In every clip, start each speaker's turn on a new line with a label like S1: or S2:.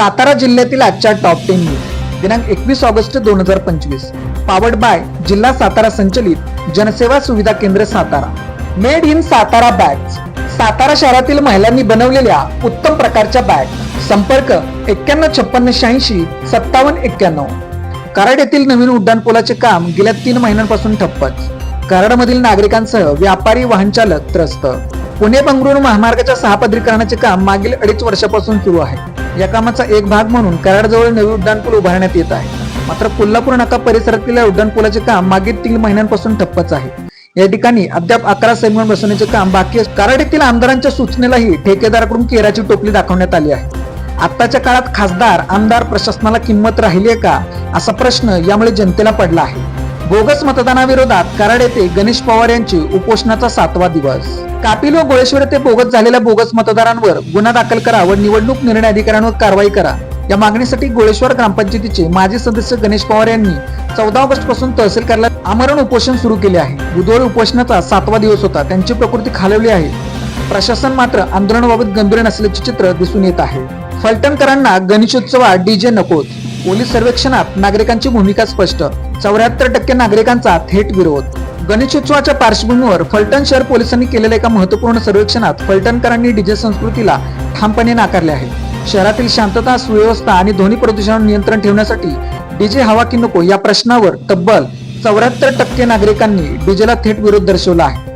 S1: सातारा जिल्ह्यातील आजच्या top ten news दिनांक एकवीस ऑगस्ट दोन हजार पंचवीस. पावर्ड बाय जिल्हा सातारा संचलित जनसेवा सुविधा केंद्र Satara. Made in Satara bags Satara शहरातील महिलांनी बनवलेल्या उत्तम प्रकारच्या बॅग संपर्क एक्क्याण्णव छप्पन्न शहाऐंशी सत्तावन्न एक्क्याण्णव. कराड येथील नवीन उड्डाणपुलाचे काम गेल्या तीन महिन्यांपासून ठप्पच. कराडमधील नागरिकांसह व्यापारी वाहन चालक त्रस्त. पुणे बंगळुरू महामार्गाच्या सहापदरीकरणाचे काम मागील अडीच वर्षापासून सुरू आहे. या कामाचा एक भाग म्हणून कराडजवळ नवी उड्डाणपूल उभारण्यात येत आहे. मात्र कोल्हापूर नाका परिसरातील उड्डाणपुलाचे काम मागील तीन महिन्यांपासून ठप्पच आहे. या ठिकाणी अद्याप अकरा सेगमेंट बसवण्याचे काम बाकी कराड येथील आमदारांच्या सूचनेलाही ठेकेदाराकडून केराची टोपली दाखवण्यात आली आहे. आत्ताच्या काळात खासदार आमदार प्रशासनाला किंमत राहिली आहे का? असा प्रश्न यामुळे जनतेला पडला आहे. बोगस मतदानाविरोधात कराड येथे गणेश पवार यांची उपोषणाचा सातवा दिवस. कापिल व गोळेश्वर येथे बोगस झालेल्या बोगस मतदारांवर गुन्हा दाखल करा व निवडणूक निर्णय अधिकाऱ्यांवर कारवाई करा. या मागणीसाठी गोळेश्वर ग्रामपंचायतीचे माजी सदस्य गणेश पवार यांनी चौदा ऑगस्टपासून तहसील कार्यालयात आमरण उपोषण सुरू केले आहे. बुधवारी उपोषणाचा सातवा दिवस होता. त्यांची प्रकृती खालवली आहे. प्रशासन मात्र आंदोलनाबाबत गंभीर नसल्याचे चित्र दिसून येत आहे. फलटणकरांना गणेशोत्सवात डीजे नकोच पोलीस सर्वेक्षणात नागरिकांची भूमिका स्पष्ट. चौऱ्याहत्तर टक्के नागरिकांचा थेट विरोध. गणेशोत्सवाच्या पार्श्वभूमीवर फलटण शहर पोलिसांनी केलेल्या एका महत्त्वपूर्ण सर्वेक्षणात फलटणकरांनी डीजे संस्कृतीला ठामपणे नाकारले आहे. शहरातील शांतता सुव्यवस्था आणि ध्वनी प्रदूषणावर नियंत्रण ठेवण्यासाठी डीजे हवा की नको या प्रश्नावर तब्बल चौऱ्याहत्तर टक्के नागरिकांनी डीजेला थेट विरोध दर्शवला आहे.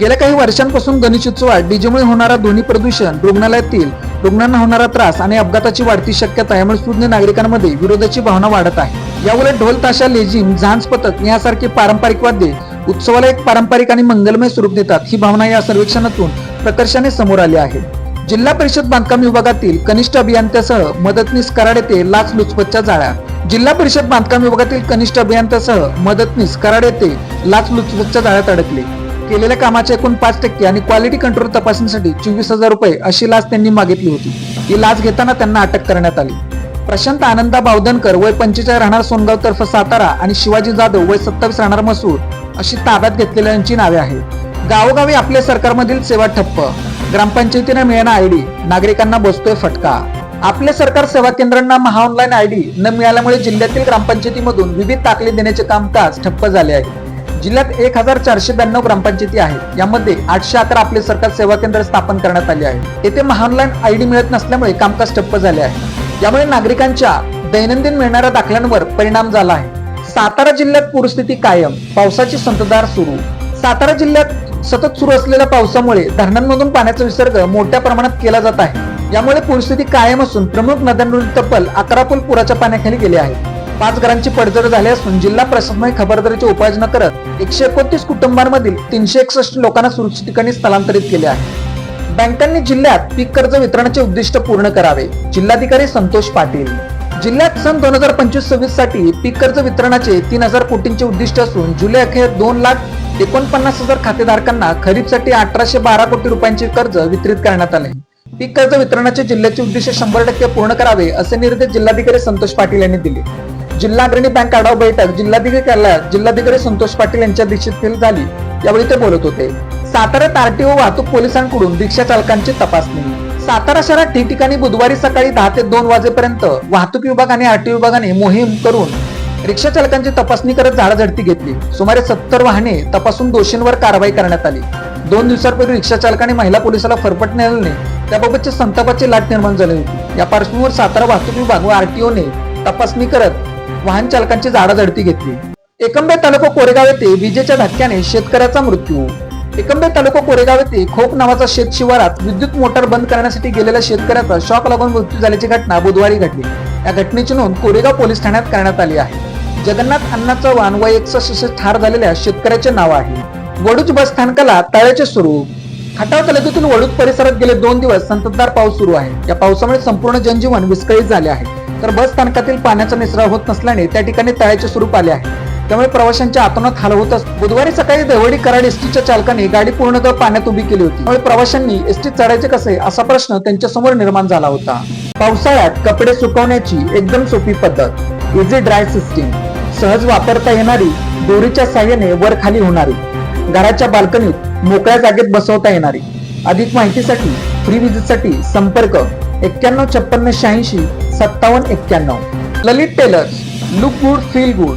S1: गेल्या काही वर्षांपासून गणेशोत्सवात डीजेमुळे होणारा ध्वनी प्रदूषण रुग्णालयातील रुग्णांना होणारा त्रास आणि अपघाताची वाढती शक्यता यामुळे सुज्ञ नागरिकांमध्ये विरोधाची भावना वाढत आहे. याउलट ढोल ताशा लेझिम झांज पथक यासारखे पारंपरिक वाद्ये उत्सवाला एक पारंपरिक आणि मंगलमय स्वरूप देतात. ही भावना या सर्वेक्षणातून प्रकर्षाने समोर आली आहे. जिल्हा परिषद बांधकाम विभागातील कनिष्ठ अभियंत्यासह मदतनीस कराड येथे लाच लुचपतच्या जाळ्या. जिल्हा परिषद बांधकाम विभागातील कनिष्ठ अभियंत्यासह मदतनीस कराड येथे लाच लुचपतच्या जाळ्यात अडकले. केलेल्या कामाच्या एकूण पाच टक्के आणि क्वालिटी कंट्रोल तपासणीसाठी चोवीस हजार रुपये अशी लाच त्यांनी मागितली होती. ही लाच घेताना त्यांना अटक करण्यात आली. प्रशांत आनंदा बावधनकर वय पंचेचाळीस राहणार सोनगाव तर्फ सातारा आणि शिवाजी जाधव वय सत्तावीस राहणार मसूर अशी ताब्यात घेतलेल्यांची नावे आहेत. गावोगावी आपल्या सरकारमधील सेवा ठप्प. ग्रामपंचायतीने मिळणार आयडी नागरिकांना बसतोय फटका. आपले सरकार सेवा केंद्रांना महाऑनलाईन आयडी न मिळाल्यामुळे जिल्ह्यातील ग्रामपंचायतीमधून विविध दाखले देण्याचे कामकाज ठप्प झाले आहे. जिल्ह्यात एक हजार चारशे ब्याण्णव ग्रामपंचायती आहेत. यामध्ये आठशे अकरा आपले सरकार सेवा केंद्र स्थापन करण्यात आले आहे. येथे महाऑनलाईन आयडी मिळत नसल्यामुळे कामकाज ठप्प झाले आहे. यामुळे नागरिकांच्या दैनंदिन मिळणाऱ्या दाखल्यांवर परिणाम झाला आहे. सातारा जिल्ह्यात पूरस्थिती कायम. पावसाची संततधार सुरू. सातारा जिल्ह्यात सतत सुरू असलेल्या पावसामुळे धरणांमधून पाण्याचा विसर्ग मोठ्या प्रमाणात केला जात आहे. यामुळे पूरस्थिती कायम असून प्रमुख नद्यांवरील तब्बल अकरा पूल पुराच्या पाण्याखाली गेले आहे पाच घरांची पडझड झाली असून जिल्हा प्रशासनाने खबरदारीची उपाययोजना करत एकशे एकोणतीस कुटुंबांमधील तीनशे एकसष्ट लोकांना सुरक्षित ठिकाणी स्थलांतरित केले आहे. बँकांनी जिल्ह्यात पीक कर्ज वितरणाचे उद्दिष्ट पूर्ण करावे. जिल्हाधिकारी संतोष पाटील. जिल्ह्यात सन दोन हजार पंचवीस सव्वीससाठी पीक कर्ज वितरणाचे तीन हजार कोटींचे उद्दिष्ट असून जुलै अखेर दोन लाख एकोणपन्नास हजार खातेधारकांना खरीपसाठी अठराशे बारा कोटी रुपयांचे कर्ज वितरित करण्यात आले. पीक कर्ज वितरणाचे जिल्ह्याचे उद्दिष्ट शंभर टक्के पूर्ण करावे असे निर्देश जिल्हाधिकारी संतोष पाटील यांनी दिले. जिल्हा अग्रणी बँक आढावा बैठक जिल्हाधिकारी कार्यालयात जिल्हाधिकारी संतोष पाटील यांच्या अध्यक्षतेखाली झाली. यावेळी ते बोलत होते. साताऱ्यात आरटीओ वाहतूक पोलिसांकडून रिक्षा चालकांची तपासणी. सातारा शहरात ठिकठिकाणी बुधवारी सकाळी दहा ते दोन वाजेपर्यंत वाहतूक विभाग आणि आरटीओ विभागाने मोहीम करून रिक्षा चालकांची तपासणी करत झाडाझडती घेतली. सुमारे सत्तर वाहने तपासून दोषींवर कारवाई करण्यात आली. दोन दिवसांपूर्वी रिक्षा चालकाने महिला पोलिसाला फरफट नेल्याने त्याबाबतची संतापाची लाट निर्माण झाली होती. या पार्श्वभूमीवर सातारा वाहतूक विभाग व आरटीओने तपासणी करत वाहन चालकांची झाडाझडती घेतली. एकंबे तालुका कोरेगाव येथे विजेच्या धक्क्याने शेतकऱ्याचा मृत्यू. एकंबे तालुका कोरेगाव येथे खोप नावाचा शेत शिवारात विद्युत मोटार बंद करण्यासाठी गेलेल्या शेतकऱ्याचा शॉक लागून मृत्यू झाल्याची घटना बुधवारी घडली. या घटनेची नोंद कोरेगाव पोलीस ठाण्यात करण्यात आली आहे. जगन्नाथ अण्णा चव्हाण व एकसष्ट ठार झालेल्या शेतकऱ्याचे नाव आहे. वडूज बस स्थानकाला तळ्याचे स्वरूप. खटाव तालुक्यातील वडूज परिसरात गेले दोन दिवस संततधार पाऊस सुरू आहे. या पावसामुळे संपूर्ण जनजीवन विस्कळीत झाले आहे. तर बस स्थानकातील पाण्याचा निसरा होत नसल्याने त्या ठिकाणी तळ्याचे स्वरूप आले आहे. त्यामुळे प्रवाशांच्या आतोनात हाल होत बुधवारी सकाळी देवडी कराड एसटीच्या चालकाने गाडी पूर्णतः पाण्यात उभी केली होती. त्यामुळे प्रवाशांनी एसटीत चढायचे कसे असा प्रश्न त्यांच्यासमोर निर्माण झाला होता. पावसाळ्यात कपडे सुकवण्याची एकदम सोपी पद्धत. इझी ड्राय सिस्टीम सहज वापरता येणारी दोरीच्या साह्याने वर खाली होणारी. घराच्या बाल्कनीत मोकळ्या जागेत बसवता येणारी. अधिक माहितीसाठी फ्री विजिटसाठी संपर्क एक्क्याण्णव छप्पन्न शहाऐंशी सत्तावन्न एक्क्याण्णव. Lalit tailors look good feel good